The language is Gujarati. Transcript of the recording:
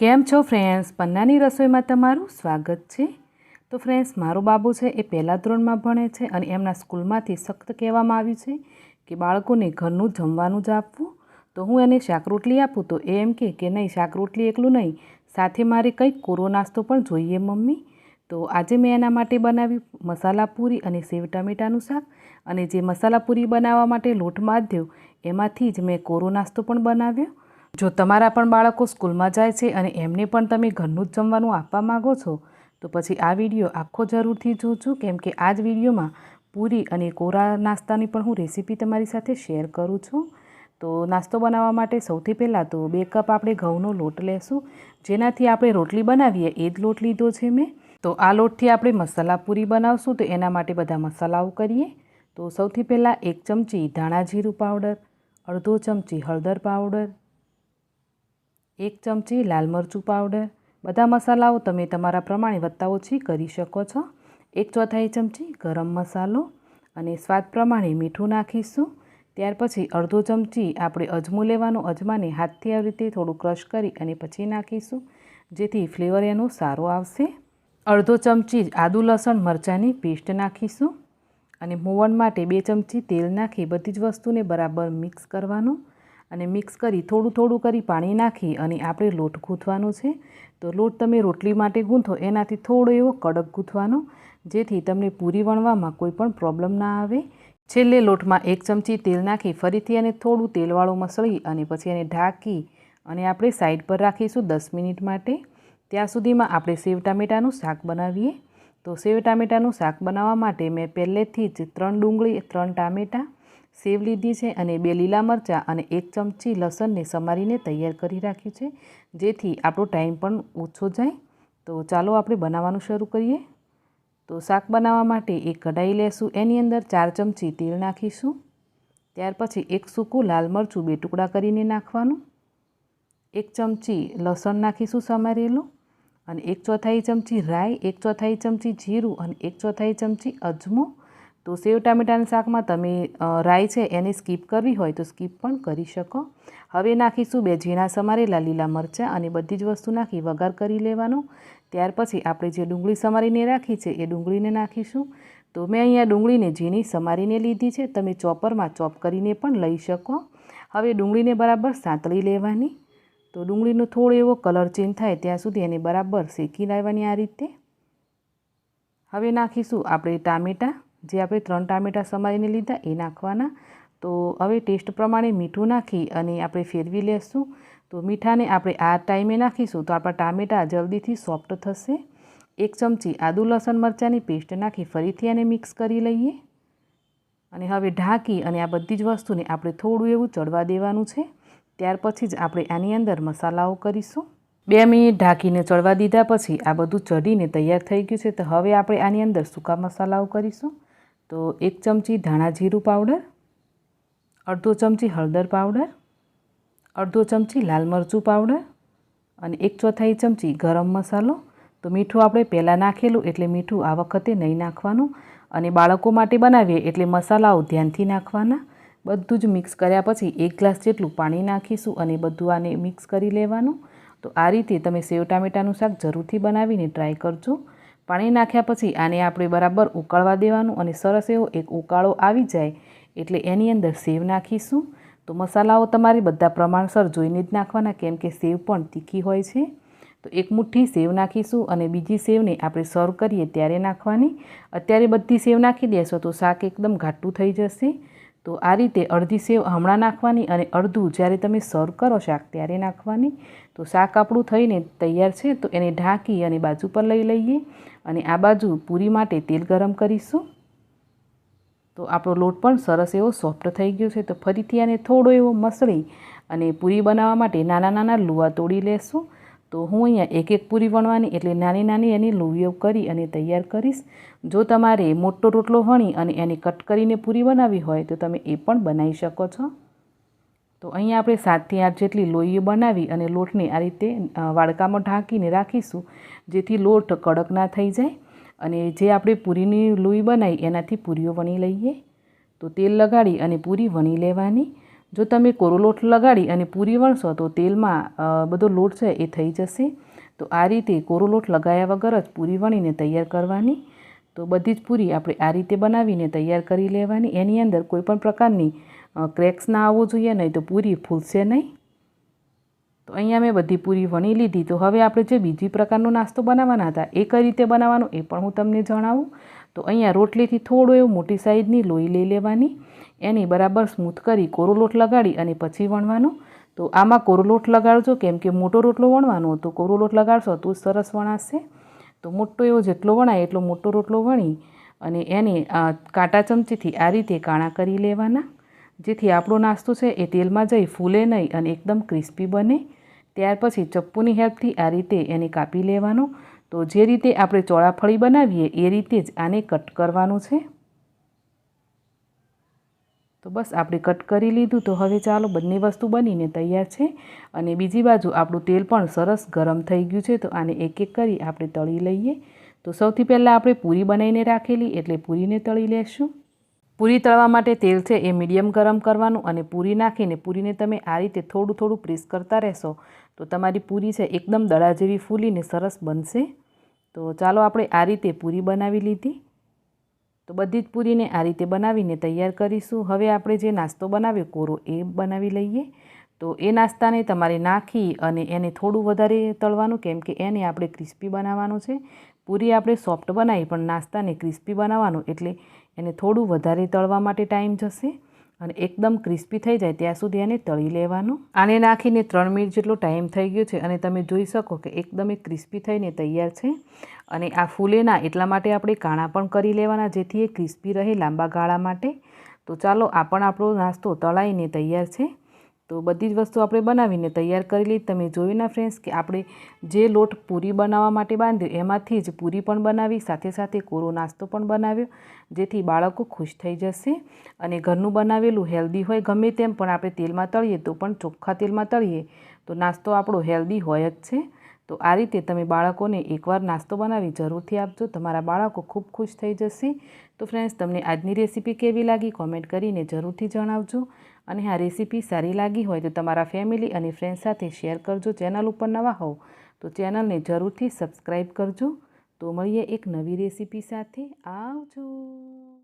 કેમ છો ફ્રેન્ડ્સ પન્નાની રસોઈમાં તમારું સ્વાગત છે. તો ફ્રેન્ડ્સ મારો બાબુ છે એ પહેલા ધોરણમાં ભણે છે અને એમના સ્કૂલમાંથી સખ્ત કહેવામાં આવ્યું છે કે બાળકોને ઘરનું જમવાનું જ આપવું. તો હું એને શાક રોટલી આપું તો એ એમ કહે કે નહીં શાક રોટલી એકલું નહીં. સાથે મારે કંઈક કોરો નાસ્તો પણ જોઈએ મમ્મી. તો આજે મેં એના માટે બનાવ્યું મસાલા પૂરી અને સેવ ટામેટાનું શાક. અને જે મસાલા પૂરી બનાવવા માટે લોટ બાંધ્યો એમાંથી જ મેં કોરો નાસ્તો પણ બનાવ્યો. જો તમારા પણ બાળકો સ્કૂલમાં જાય છે અને એમને પણ તમે ઘરનું જ જમવાનું આપવા માગો છો, તો પછી આ વીડિયો આખો જરૂરથી જોજો. કેમ કે આ જ વિડીયોમાં પૂરી અને કોરા નાસ્તાની પણ હું રેસીપી તમારી સાથે શેર કરું છું. તો નાસ્તો બનાવવા માટે સૌથી પહેલાં તો બે કપ આપણે ઘઉંનો લોટ લેશું. જેનાથી આપણે રોટલી બનાવીએ એ જ લોટ લીધો છે મેં. તો આ લોટથી આપણે મસાલા પૂરી બનાવશું તો એના માટે બધા મસાલાઓ કરીએ. તો સૌથી પહેલાં એક ચમચી ધાણા જીરું પાવડર, અડધો ચમચી હળદર પાવડર એક ચમચી લાલ મરચું પાવડર બધા મસાલાઓ તમે તમારા પ્રમાણે વત્તા ઓછી કરી શકો છો. એક ચોથાઈ ચમચી ગરમ મસાલો અને સ્વાદ પ્રમાણે મીઠું નાખીશું. ત્યાર પછી અડધો ચમચી આપણે અજમું લેવાનું. અજમાને હાથથી આવી રીતે થોડું ક્રશ કરી અને પછી નાખીશું. જેથી ફ્લેવર એનો સારો આવશે. અડધો ચમચી આદુ લસણ મરચાંની પેસ્ટ નાખીશું. અને મોવણ માટે બે ચમચી તેલ નાખી બધી જ વસ્તુને બરાબર મિક્સ કરવાનું. અને મિક્સ કરી થોડું થોડું કરી પાણી નાખી અને આપણે લોટ ગૂંથવાનો છે. તો લોટ તમે રોટલી માટે ગૂંથો, એનાથી થોડો એવો કડક ગૂંથવાનો, જેથી તમને પૂરી વણવામાં કોઈ પણ પ્રોબ્લેમ ના આવે. છેલ્લે લોટમાં એક ચમચી તેલ નાખી, ફરીથી એને થોડું તેલવાળું મસળી અને પછી એને ઢાંકી અને આપણે સાઈડ પર રાખીશું દસ મિનિટ માટે. ત્યાં સુધીમાં આપણે સેવ ટામેટાનું શાક બનાવીએ. તો સેવ ટામેટાનું શાક બનાવવા માટે મેં પહેલેથી જ ત્રણ ડુંગળી, ત્રણ ટામેટાં સેવ લીધી છે અને બે લીલા મરચાં અને એક ચમચી લસણને સમારીને તૈયાર કરી રાખ્યું છે. જેથી આપણો ટાઈમ પણ ઓછો જાય. તો ચાલો આપણે બનાવવાનું શરૂ કરીએ. તો શાક બનાવવા માટે એક કઢાઈ લેશું. એની અંદર ચાર ચમચી તેલ નાખીશું. ત્યાર પછી એક સૂકું લાલ મરચું બે ટુકડા કરીને નાખવાનું. એક ચમચી લસણ નાખીશું સમારેલું. અને એક ચોથાઈ ચમચી રાઈ, એક ચોથાઈ ચમચી જીરું અને એક ચોથાઈ ચમચી અજમો. તો સેવ ટામેટાના શાકમાં તમે રાઈ છે એને સ્કીપ કરવી હોય તો સ્કીપ પણ કરી શકો. હવે નાખીશું બે ઝીણા સમારેલા લીલા મરચાં અને બધી જ વસ્તુ નાખી વઘાર કરી લેવાનો. ત્યાર પછી આપણે જે ડુંગળી સમારીને રાખી છે એ ડુંગળીને નાખીશું. તો મેં અહીંયા ડુંગળીને ઝીણી સમારીને લીધી છે. તમે ચોપરમાં ચોપ કરીને પણ લઈ શકો. હવે ડુંગળીને બરાબર સાંતળી લેવાની. તો ડુંગળીનો થોડો એવો કલર ચેન્જ થાય ત્યાં સુધી એને બરાબર શેકી લાવવાની આ રીતે. હવે નાખીશું આપણે ટામેટાં. જે આપણે ત્રણ ટામેટાં સમારીને લીધા એ નાખવાના. તો હવે ટેસ્ટ પ્રમાણે મીઠું નાખી અને આપણે ફેરવી લેશું. તો મીઠાને આપણે આ ટાઈમે નાખીશું તો આપણા ટામેટાં જલ્દીથી સોફ્ટ થશે. એક ચમચી આદુ, લસણ મરચાંની પેસ્ટ નાખી ફરીથી એને મિક્સ કરી લઈએ. અને હવે ઢાંકી અને આ બધી જ વસ્તુને આપણે થોડું એવું ચડવા દેવાનું છે. ત્યાર પછી જ આપણે આની અંદર મસાલાઓ કરીશું. બે મિનિટ ઢાંકીને ચડવા દીધા પછી આ બધું ચડીને તૈયાર થઈ ગયું છે. તો હવે આપણે આની અંદર સૂકા મસાલાઓ કરીશું. તો એક ચમચી ધાણા જીરું પાવડર, અડધો ચમચી હળદર પાવડર, અડધો ચમચી લાલ મરચું પાવડર અને એક ચોથાઈ ચમચી ગરમ મસાલો. તો મીઠું આપણે પહેલાં નાખેલું એટલે મીઠું આ વખતે નહીં નાખવાનું અને બાળકો માટે બનાવીએ એટલે મસાલાઓ ધ્યાનથી નાખવાના. બધું જ મિક્સ કર્યા પછી એક ગ્લાસ જેટલું પાણી નાખીશું અને બધું આને મિક્સ કરી લેવાનું. તો આ રીતે તમે સેવ ટામેટાનું શાક જરૂરથી બનાવીને ટ્રાય કરજો. પાણી નાખ્યા પછી આને આપણે બરાબર ઉકાળવા દેવાનું અને સરસ એવો એક ઉકાળો આવી જાય એટલે એની અંદર સેવ નાખીશું. તો મસાલાઓ તમારે બધા પ્રમાણસર જોઈને જ નાખવાના, કેમ કે સેવ પણ તીખી હોય છે. તો એક મુઠ્ઠી સેવ નાખીશું અને બીજી સેવને આપણે સર્વ કરીએ ત્યારે નાખવાની. અત્યારે બધી સેવ નાખી દેશો તો શાક એકદમ ઘાટું થઈ જશે. તો આ રીતે અડધી સેવ હમણાં નાખવાની અને અડધું જ્યારે તમે સર્વ કરો શાક ત્યારે નાખવાની. તો શાક આપણું થઈને તૈયાર છે, તો એને ઢાંકી અને બાજુ પર લઈ લઈએ અને આ બાજુ પૂરી માટે તેલ ગરમ કરીશું. તો આપણો લોટ પણ સરસ એવો સોફ્ટ થઈ ગયો છે, તો ફરીથી આને થોડો એવો મસળી અને પૂરી બનાવવા માટે નાના નાના લુવા તોડી લેશું. તો હું અહીંયા એક એક પૂરી વણવાની એટલે નાની નાની એની લોહીઓ કરી અને તૈયાર કરીશ. જો તમારે મોટો રોટલો વણી અને એને કટ કરીને પૂરી બનાવવી હોય તો તમે એ પણ બનાવી શકો છો. તો અહીંયા આપણે સાતથી આઠ જેટલી લોહીઓ બનાવી અને લોટને આ રીતે વાડકામાં ઢાંકીને રાખીશું, જેથી લોટ કડક ના થઈ જાય. અને જે આપણે પૂરીની લોહી બનાવી, એનાથી પૂરીઓ વણી લઈએ. તો તેલ લગાડી અને પૂરી વણી લેવાની. જો તમે કોરો લોટ લગાડી અને પૂરી વણશો, તો તેલમાં બધો લોટ છે એ થઈ જશે. તો આ રીતે કોરો લોટ લગાયા વગર જ પૂરી વણીને તૈયાર કરવાની. તો બધી જ પૂરી આપણે આ રીતે બનાવીને તૈયાર કરી લેવાની. એની અંદર કોઈપણ પ્રકારની ક્રેક્સ ના આવવો જોઈએ, નહીં તો પૂરી ફૂલશે નહીં. તો અહીંયા મેં બધી પૂરી વણી લીધી. તો હવે આપણે જે બીજી પ્રકારનો નાસ્તો બનાવવાના હતા, એ કઈ રીતે બનાવવાનો એ પણ હું તમને જણાવું. તો અહીંયા રોટલીથી થોડો એવો મોટી સાઈઝની લોહી લઈ લેવાની. એની બરાબર સ્મૂથ કરી કોરો લોટ લગાડી અને પછી વણવાનો. તો આમાં કોરો લોટ લગાડજો, કેમ કે મોટો રોટલો વણવાનો તો કોરો લોટ લગાડશો તો સરસ વણાશે. તો મોટો એવો જેટલો વણાય એટલો મોટો રોટલો વણી અને એને કાંટા ચમચીથી આ રીતે કાણા કરી લેવાના. જેથી આપણો નાસ્તો છે એ તેલમાં જઈ ફૂલે નહીં અને એકદમ ક્રિસ્પી બને. ત્યાર પછી ચપ્પુની હેલ્પથી આ રીતે એને કાપી લેવાનો. તો જે રીતે આપણે ચોળાફળી બનાવીએ એ રીતે જ આને કટ કરવાનું છે. તો બસ આપણે કટ કરી લીધું. તો હવે ચાલો બંને વસ્તુ બનીને તૈયાર છે. અને બીજી બાજુ આપણું તેલ પણ સરસ ગરમ થઈ ગયું છે. તો આને એક એક કરી આપણે તળી લઈએ. તો સૌથી પહેલાં આપણે પૂરી બનાવીને રાખેલી, એટલે પૂરીને તળી લેશું. પૂરી તળવા માટે તેલ છે એ મીડિયમ ગરમ કરવાનું અને પૂરી નાખીને પૂરીને તમે આ રીતે થોડું થોડું પ્રેસ કરતા રહેશો. તો તમારી પૂરી છે એકદમ દડા જેવી ફૂલીને સરસ બનશે. તો ચાલો આપણે આ રીતે પૂરી બનાવી લીધી. તો બધી જ પૂરીને આ રીતે બનાવીને તૈયાર કરીશું. હવે આપણે જે નાસ્તો બનાવ્યો, કોરો એ બનાવી લઈએ. તો એ નાસ્તાને તમારે નાખી અને એને થોડું વધારે તળવાનું, કેમ કે એને આપણે ક્રિસ્પી બનાવવાનું છે. પૂરી આપણે સોફ્ટ બનાવી, પણ નાસ્તાને ક્રિસ્પી બનાવવાનું, એટલે એને થોડું વધારે તળવા માટે ટાઈમ જશે અને એકદમ ક્રિસ્પી થઈ જાય ત્યાં સુધી એને તળી લેવાનું. આને નાખીને ત્રણ મિનિટ જેટલો ટાઈમ થઈ ગયો છે અને તમે જોઈ શકો કે એકદમ એ ક્રિસ્પી થઈને તૈયાર છે. અને આ ફૂલેના એટલા માટે આપણે કાણા પણ કરી લેવાના જેથી એ ક્રિસ્પી રહે લાંબા ગાળા માટે. તો ચાલો, આ પણ આપણો નાસ્તો તળાઈને તૈયાર છે. તો બધી જ વસ્તુ આપણે બનાવીને તૈયાર કરી લઈ. તમે જોયું ના ફ્રેન્ડ્સ કે આપણે જે લોટ પૂરી બનાવવા માટે બાંધ્યો, એમાંથી જ પૂરી પણ બનાવી, સાથે સાથે કોરો નાસ્તો પણ બનાવ્યો, જેથી બાળકો ખુશ થઈ જશે. અને ઘરનું બનાવેલું હેલ્ધી હોય ગમે તેમ, પણ આપણે તેલમાં તળીએ તો પણ ચોખ્ખા તેલમાં તળીએ. તો નાસ્તો આપણો હેલ્ધી હોય જ છે. તો આ રીતે તમે બાળકોને એકવાર નાસ્તો બનાવી જરૂરથી આપજો. તમારા બાળકો ખૂબ ખુશ થઈ જશે. તો ફ્રેન્ડ્સ તમને આજની રેસીપી કેવી લાગી? કોમેન્ટ કરીને જરૂરથી જણાવજો. અને આ રેસીપી સારી લાગી હોય તો તમારા ફેમિલી અને ફ્રેન્ડ્સ સાથે શેર કરજો. ચેનલ ઉપર નવા હોવ તો ચેનલને જરૂરથી સબસ્ક્રાઈબ કરજો. તો મળીએ એક નવી રેસીપી સાથે. આવજો!